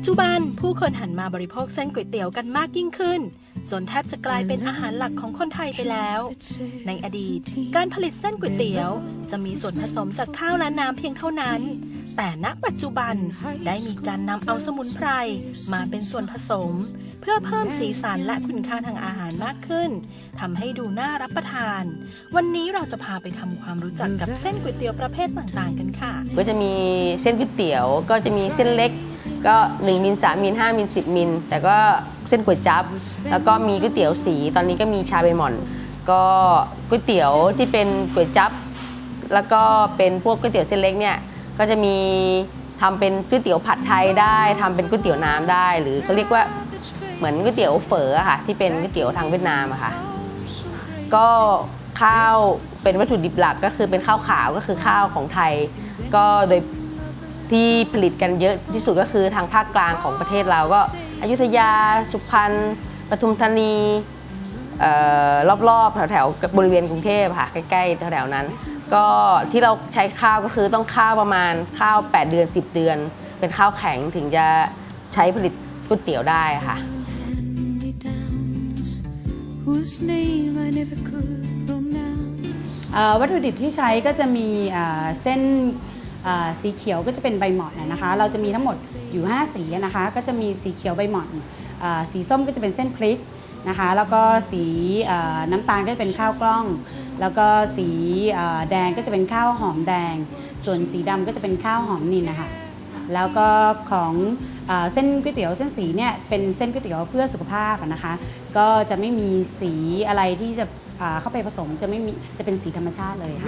ปัจจุบันผู้คนหันมาบริโภคเส้นก๋วยเตี๋ยวกันมากยิ่งขึ้น จนแทบจะกลายเป็นอาหารหลักของคนไทยไปแล้ว ในอดีต การผลิตเส้นก๋วยเตี๋ยว จะมีส่วนผสมจากข้าวและน้ำเพียงเท่านั้น แต่ณปัจจุบันได้มีการนำเอาสมุนไพรมาเป็นส่วนผสม เพื่อเพิ่มสีสันและคุณค่าทางอาหารมากขึ้นทำให้ดูน่ารับประทาน วันนี้เราจะพาไปทำความรู้จักกับเส้นก๋วยเตี๋ยวประเภทต่างๆ กันค่ะ ก็จะมีเส้นก๋วยเตี๋ยวก็จะมีเส้นเล็ก ก็1มิล3มิล5มิล10มิลแต่ก็เส้นก๋วยจั๊บแล้วก็มีก๋วยเตี๋ยวสี ตอนนี้ก็มีชาใบหม่อน ก็ก๋วยเตี๋ยวที่เป็นก๋วยจั๊บแล้วก็เป็นพวกก๋วยเตี๋ยวเส้นเล็กเนี่ยก็จะมีทำเป็นก๋วยเตี๋ยวผัดไทยได้ทำเป็นก๋วยเตี๋ยวน้ำได้ หรือเขาเรียกว่าเหมือนก๋วยเตี๋ยวเฝอค่ะ ที่เป็นก๋วยเตี๋ยวทางเวียดนามอะค่ะ ก็ข้าวเป็นวัตถุดิบหลักก็คือเป็นข้าวขาวก็คือข้าวของไทย ก็โดย ที่ผลิตกันเยอะที่สุดก็คือทางภาคกลางของประเทศเราก็อยุธยา สุพรรณปทุมธานีรอบๆแถวๆบริเวณกรุงเทพค่ะใกล้ๆแถวๆนั้น ก็ที่เราใช้ข้าวก็คือต้องข้าวประมาณข้าว 8 เดือน 10 เดือน เป็นข้าวแข็งถึงจะใช้ผลิตก๋วยเตี๋ยวได้ค่ะ วัตถุดิบที่ใช้ก็จะมีเส้น สีเขียวก็จะเป็นใบหม่อนนะคะ เราจะมีทั้งหมดอยู่ 5 สีนะคะ ก็จะมีสีเขียวใบหม่อนสีส้มก็จะเป็นเส้นพริกนะคะ แล้วก็สีน้ำตาลก็จะเป็นข้าวกล้อง แล้วก็สีแดงก็จะเป็นข้าวหอมแดง ส่วนสีดำก็จะเป็นข้าวหอมนินนะคะ แล้วก็ของเส้นก๋วยเตี๋ยวเส้นสีเนี่ยเป็นเส้นก๋วยเตี๋ยวเพื่อสุขภาพนะคะ ก็จะไม่มีสีอะไรที่จะเข้าไปผสมจะไม่มีจะเป็นสีธรรมชาติเลยค่ะ